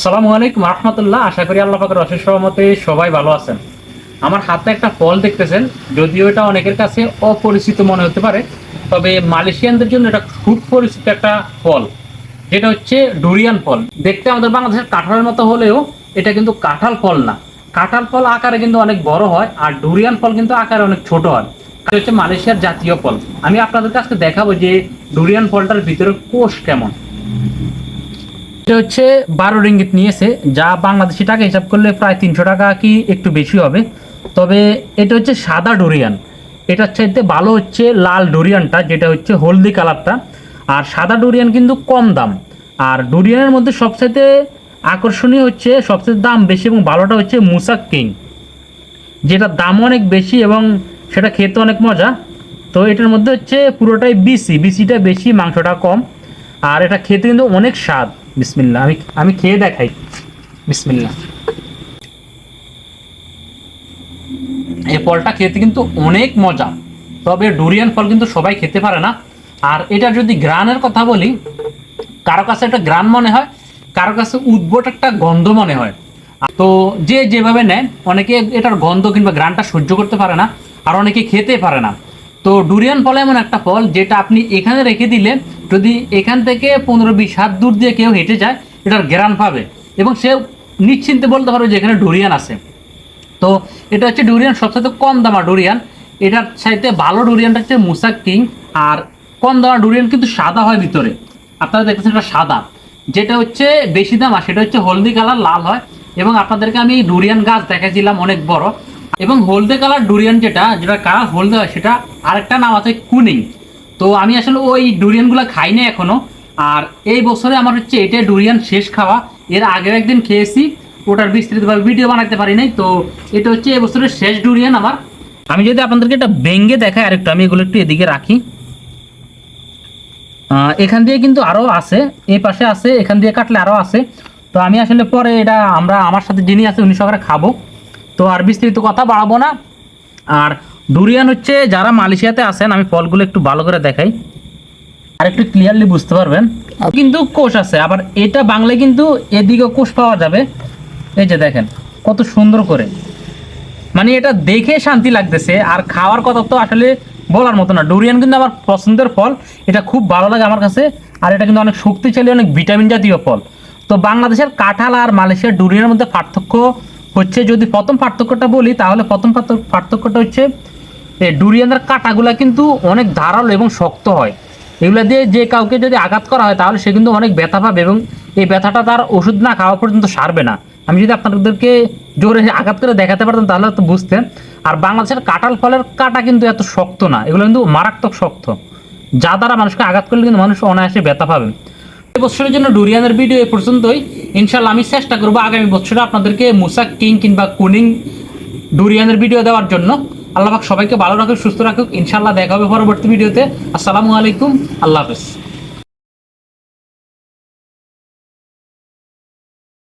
সালামু আলাইকুম, রহমতুল্লাহ। আশা করি আল্লাহ পাকের অশেষ সহমতে সবাই ভালো আছেন। আমার হাতে একটা ফল দেখতেছেন, যদিও এটা অনেকের কাছে অপরিচিত মনে হতে পারে, তবে মালয়েশিয়ানদের জন্য এটা খুব পরিচিত একটা ফল। যেটা হচ্ছে ডুরিয়ান ফল। দেখতে আমাদের বাংলাদেশের কাঁঠালের মতো হলেও এটা কিন্তু কাঁঠাল ফল না। কাঁঠাল ফল আকারে কিন্তু অনেক বড় হয়, আর ডুরিয়ান ফল কিন্তু আকারে অনেক ছোট হয়। এটা হচ্ছে মালয়েশিয়ার জাতীয় ফল। আমি আপনাদের কাছে দেখাবো যে ডুরিয়ান ফলটার ভিতরে কোষ কেমন। এটা হচ্ছে বারো রিঙ্গিত নিয়েছে। যা বাংলাদেশি টাকা হিসাব করলে প্রায় তিনশো টাকা কি একটু বেশি হবে। তবে এটা হচ্ছে সাদা ডোরিয়ান। এটার চাইতে ভালো হচ্ছে লাল ডোরিয়ানটা, যেটা হচ্ছে হলদি কালারটা। আর সাদা ডোরিয়ান কিন্তু কম দাম। আর ডোরিয়ানের মধ্যে সবচাইতে আকর্ষণীয় হচ্ছে সবচেয়ে দাম বেশি এবং ভালোটা হচ্ছে মুসাক কিং। যেটার দাম অনেক বেশি এবং সেটা খেতে অনেক মজা। তো এটার মধ্যে হচ্ছে পুরোটাই বিসি। বিসিটা বেশি, মাংসটা কম। আর এটা খেতে কিন্তু অনেক স্বাদ। বিসমিল্লা আমি আমি খেয়ে দেখাই। বিসমিল্লা এই ফলটা খেতে কিন্তু অনেক মজা, তবে ডুরিয়ান ফল কিন্তু সবাই খেতে পারে না। আর এটা যদি গ্রানের কথা বলি, কারও কাছে একটা গ্রান মনে হয়, কারও কাছে উদ্ভট একটা গন্ধ মনে হয়। তো যে যেভাবে নেয়, অনেকে এটার গন্ধ কিংবা গ্রানটা সহ্য করতে পারে না, আর অনেকে খেতে পারে না। তো ডুরিয়ান ফল এমন একটা ফল, যেটা আপনি এখানে রেখে দিলে যদি এখান থেকে পনেরো বিশ হাত দূর দিয়ে কেউ হেঁটে যায়, এটার গ্রান পাবে এবং সে নিশ্চিন্তে বলতে পারবে যে এখানে ডুরিয়ান আছে। তো এটা হচ্ছে ডুরিয়ান সবচেয়ে কম দামা ডুরিয়ান। এটার চাইতে ভালো ডুরিয়ানটা হচ্ছে মুসাক কিং, আর কম দামা ডুরিয়ান কিন্তু সাদা হয় ভিতরে। আপনারা দেখতেছেন এটা সাদা। যেটা হচ্ছে বেশি দাম আর সেটা হচ্ছে হলদি কালার, লাল হয়। এবং আপনাদেরকে আমি ডুরিয়ান গাছ দেখাইছিলাম অনেক বড়। এবং হলদে কালার ডুরিয়ান যেটা যেটা কালার হলদে হয়, সেটা আরেকটা নাম আছে কুনিং। তো আমি আসলে ওই ডুরিয়ানগুলো খাই না এখনও। আর এই বছরে আমার হচ্ছে এটা ডুরিয়ান শেষ খাওয়া। এর আগের একদিন খেয়েছি, ওটার বিস্তৃতভাবে ভিডিও বানাতে পারি নাই। তো এটা হচ্ছে এই বছরের শেষ ডুরিয়ান আমার। আমি যদি আপনাদেরকে এটা ভেঙ্গে দেখাই আরেকটু, আমি এগুলো একটু এদিকে রাখি। এখান দিয়ে কিন্তু আরও আছে, এই পাশে আছে, এখান দিয়ে কাটলে আরও আছে। তো আমি আসলে পরে এটা আমরা, আমার সাথে যিনি আছে উনি সকালে খাব। তো আর বিস্তৃত কথা বাড়াবো না। আর ডুরিয়ান হচ্ছে যারা মালয়েশিয়াতে আসেন আমি ফলগুলো একটু ভালো করে দেখাই। আর একটু ক্লিয়ারলি বুঝতে পারবেন। কিন্তু কোষ আছে, আবার এটা বাংলায় কিন্তু এদিকে কোষ পাওয়া যাবে। এই যে দেখেন, কত সুন্দর করে। মানে এটা দেখে শান্তি লাগতেছে, আর খাওয়ার কথা তো আসলে বলার মতো না। ডুরিয়ান কিন্তু আমার পছন্দের ফল, এটা খুব ভালো লাগে আমার কাছে, আর এটা কিন্তু অনেক শক্তিশালী, অনেক ভিটামিন জাতীয় ফল। তো বাংলাদেশের কাঁঠাল আর মালয়েশিয়ার ডুরিয়ানের মধ্যে পার্থক্য হচ্ছে, যদি প্রথম পার্থক্যটা বলি, তাহলে প্রথম পার্থ- পার্থক্যটা হচ্ছে ডুরিয়ানের কাঁটাগুলা কিন্তু অনেক ধারালো এবং শক্ত হয়। এগুলা দিয়ে যে কাউকে যদি আঘাত করা হয়, তাহলে সে কিন্তু অনেক ব্যথা পাবে এবং এই ব্যথাটা তার ওষুধ না খাওয়া পর্যন্ত সারবে না। আমি যদি আপনাদেরকে জোরে আঘাত করে দেখাতে পারতাম, তাহলে তো বুঝতেন। আর বাংলাদেশের কাঁঠাল ফলের কাঁটা কিন্তু এত শক্ত না, এগুলো কিন্তু মারাত্মক শক্ত। যা দ্বারা মানুষকে আঘাত করলে কিন্তু মানুষ অনায়াসে ব্যথা পাবে। এই বছরের জন্য ডুরিয়ানের ভিডিও এ পর্যন্তই। ইনশাল্লাহ আমি চেষ্টা করব আগামী বছরে আপনাদেরকে মুসাক কিং কিংবা কুনিং ডুরিয়ানের ভিডিও দেওয়ার জন্য। আল্লাহ সবাইকে ভালো রাখুক, সুস্থ রাখুক। ইনশাল্লাহ দেখা হবে পরবর্তী ভিডিওতে। আসসালামু আলাইকুম, আল্লাহ হাফেজ।